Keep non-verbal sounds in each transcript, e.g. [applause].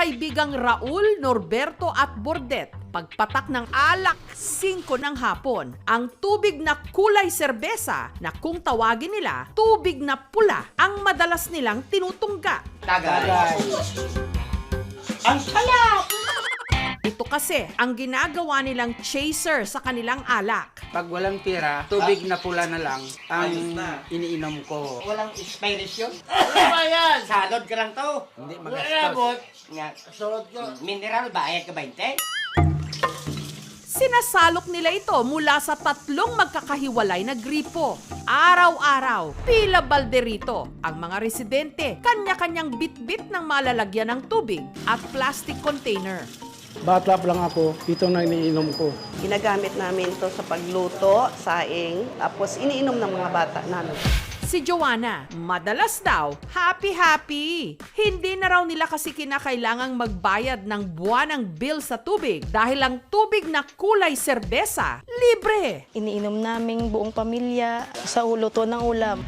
magkakaibigang Raul, Norberto at Bordet. Pagpatak ng alak, 5 ng hapon. Ang tubig na kulay serbesa na kung tawagin nila, tubig na pula ang madalas nilang tinutungga. Tagay. Ang salap! Ito kasi ang ginagawa nilang chaser sa kanilang alak. Pag walang tira, tubig na pula na lang ang Ayos na. iniinom ko. Walang inspiration. Ano [laughs] ba yan? Salod ka lang to. Hindi magastos. bot. Nga, salod ko. Mineral, bayad ka 20? Sinasalok nila ito mula sa tatlong magkakahiwalay na gripo. Araw-araw, pila balde rito. Ang mga residente, kanya-kanyang bit-bit ng malalagyan ng tubig at plastic container. Bata pa lang ako, ito na iniinom ko. Ginagamit namin to sa pagluto, saing, tapos iniinom ng mga bata namin. Si Joanna, madalas daw, happy-happy. Hindi na raw nila kasi kinakailangang magbayad ng buwanang bill sa tubig dahil ang tubig na kulay serbesa, libre. Iniinom naming buong pamilya sa uluto ng ulam.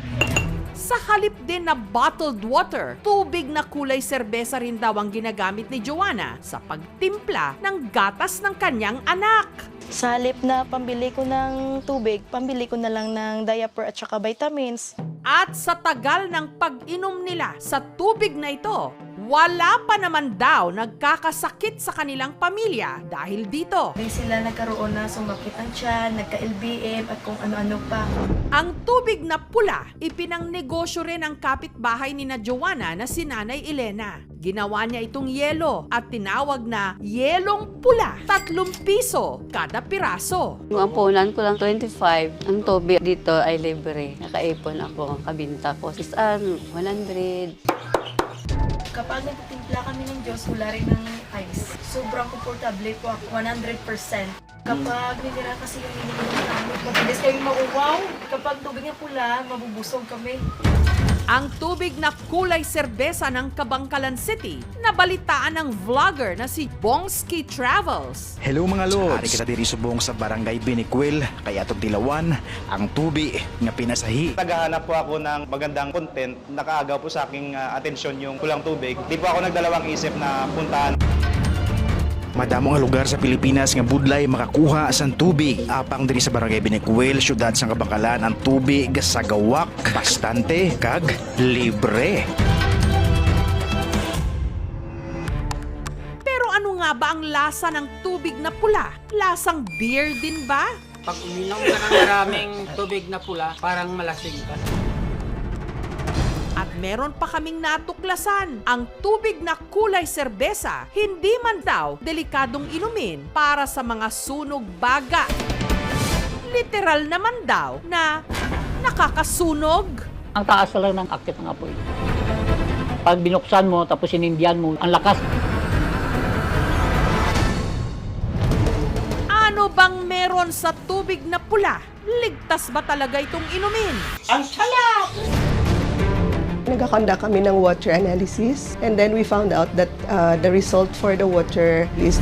Sa halip din na bottled water, tubig na kulay serbesa rin daw ang ginagamit ni Joanna sa pagtimpla ng gatas ng kanyang anak. Sa halip na pambili ko ng tubig, pambili ko na lang ng diaper at saka vitamins. At sa tagal ng pag-inom nila sa tubig na ito, wala pa naman daw nagkakasakit sa kanilang pamilya dahil dito. Hindi sila nagkaroon na sumakit ang tiyan, nagka-LBM at kung ano-ano pa. Ang tubig na pula, ipinang negosyo rin ng kapitbahay ni na Joanna na si Nanay Elena. Ginawa niya itong yelo at tinawag na yelong pula. Tatlong piso kada piraso. Yung ampunan ko lang 25. Ang tubig dito ay libre. Nakaipon ako. Kabinta ko. Is ano, 100. Kapag nagtitimpla kami ng Diyos, wala rin ng ice. Sobrang komportable po ako, 100%. Kapag nilira kasi yung iniinom namin, mabilis kayo mauwaw. Kapag tubig na pula, mabubusog kami. Ang tubig na kulay serbesa ng Kabangkalan City, nabalitaan ng vlogger na si Bongski Travels. Hello mga lods! Ari kita diri subong sa Barangay Binikwil, kay atong dilawan, ang tubi nga pinasahi. Naghahanap po ako ng magandang content, nakaagaw po sa aking ah, atensyon yung kulang tubig. Di po ako nagdalawang isip na puntahan. Madamo nga lugar sa Pilipinas nga budlay makakuha sa tubig. Apang diri sa Barangay Binikwil, syudad sa Kabangkalan, ang tubig sa gawak, bastante, kag libre. Pero ano nga ba ang lasa ng tubig na pula? Lasang beer din ba? Pag uminom ka ng maraming tubig na pula, parang malasing ka. Meron pa kaming natuklasan, ang tubig na kulay serbesa, hindi man daw delikadong inumin para sa mga sunog baga. Literal naman daw na nakakasunog. Ang taas lang ng akit ng apoy. Pag binuksan mo, tapos sinindihan mo, ang lakas. Ano bang meron sa tubig na pula? Ligtas ba talaga itong inumin? Ang salap! Nagkakonda kami ng water analysis. And then we found out that uh, the result for the water is